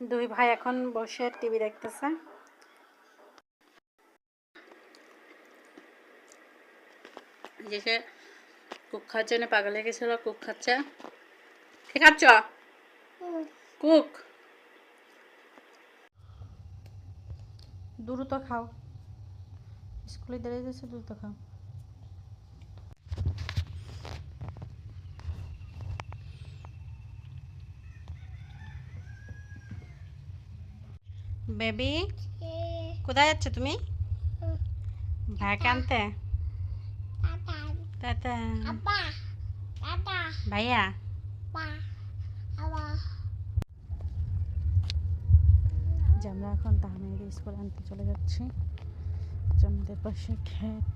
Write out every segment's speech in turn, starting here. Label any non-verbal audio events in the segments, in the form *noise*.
দুই ভাই এখন বসে টিভি দেখতেছে। যে কুক খাওয়ার জন্য পাগল হয়ে গেছিল, কুক খাচ্ছে। কে খাচ্ছ? কুক। দ্রুত খাও। স্কুলে দেরি যাচ্ছে দ্রুত খাও। বেবি? কোথায় যাচ্ছ তুমি? ভাই কানতে? ভাইয়া? যে আমরা এখন তাহমিদ স্কুল আনতে চলে যাচ্ছি। জমিদের পাশে ক্ষেত।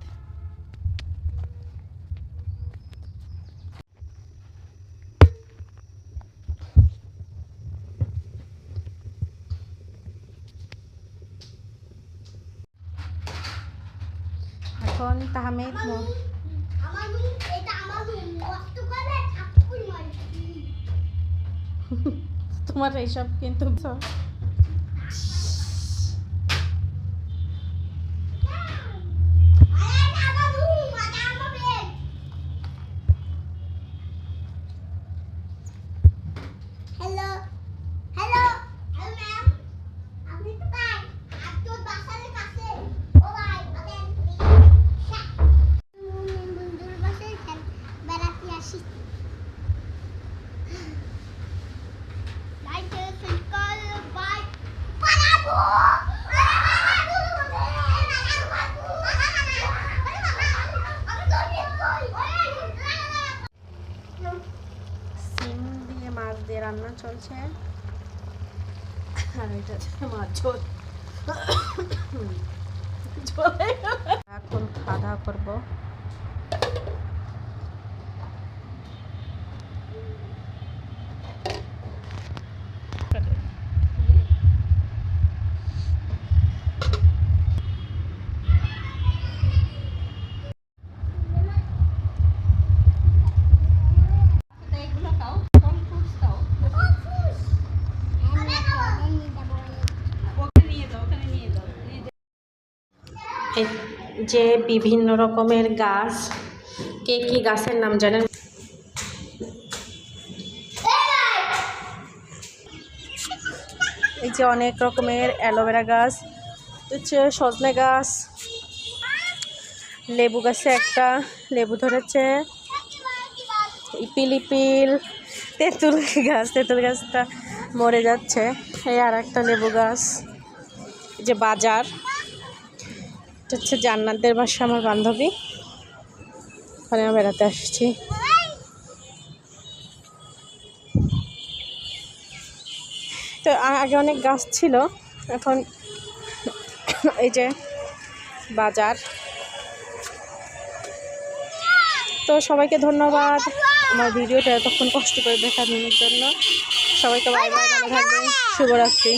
এখন তাহমিদ *laughs* তোমার এইসব কিন্তু দিয়ে মাছ দিয়ে রান্না চলছে। আর এটা মাছ *coughs* এখন খাওয়া দাওয়া করব এই যে বিভিন্ন রকমের গাছ, কে কি গাছের নাম জানেন? এই যে অনেক রকমের অ্যালোভেরা গাছ, হচ্ছে সজনে গাছ, লেবু গাছে একটা, লেবু ধরেছে ইপিল ইপিল তেঁতুল গাছ, তেঁতুল গাছটা মরে যাচ্ছে, এই আর একটা লেবু গাছ যে বাজার। এটা হচ্ছে জান্নাতদের বাসা, আমার বান্ধবী। ওখানে বেড়াতে আসছি। তো আগে অনেক গাছ ছিল, এখন এই যে বাজার। তো সবাইকে ধন্যবাদ। আমার ভিডিওটা এতক্ষণ কষ্ট করে দেখানোর জন্য। সবাইকে বাই বাই, ভালো থাকবেন। শুভরাত্রি।